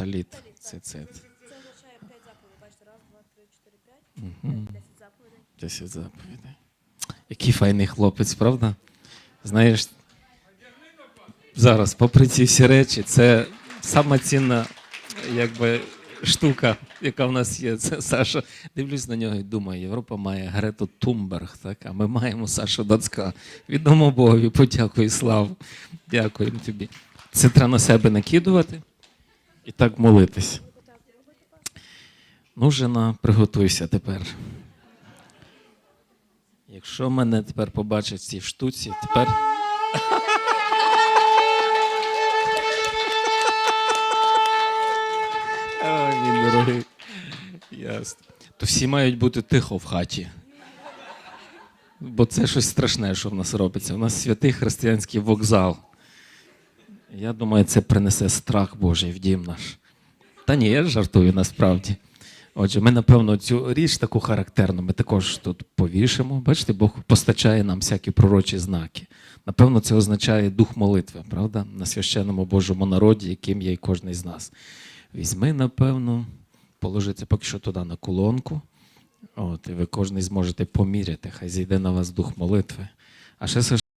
таліт, цицит. Це означає 5 заповідей. Бачите, раз, два, три, чотири, п'ять. 10 заповідей. Десять заповідей. Який файний хлопець, правда? Знаєш, зараз, попри ці всі речі, це сама цінна якби, штука, яка в нас є. Це Саша. Дивлюсь на нього і думаю, Європа має Грету Тумберг, так? а ми маємо Сашу Дацька. Відомо Богові, подякую, славу. Дякуємо тобі. Це треба на себе накидувати і так молитись. Ну, жена, приготуйся тепер. Якщо мене тепер побачать в цій штуці, тепер. Ой, мій дорогий. Ясно. То всі мають бути тихо в хаті. Бо це щось страшне, що в нас робиться. У нас святий християнський вокзал. Я думаю, це принесе страх Божий в дім наш. Та ні, я жартую насправді. Отже, ми, напевно, цю річ таку характерну ми також тут повішимо. Бачите, Бог постачає нам всякі пророчі знаки. Напевно, це означає дух молитви, правда? На священному Божому народі, яким є і кожен з нас. Візьми, напевно, положи поки що туди на колонку. От, і ви кожен зможете поміряти, хай зійде на вас дух молитви. А ще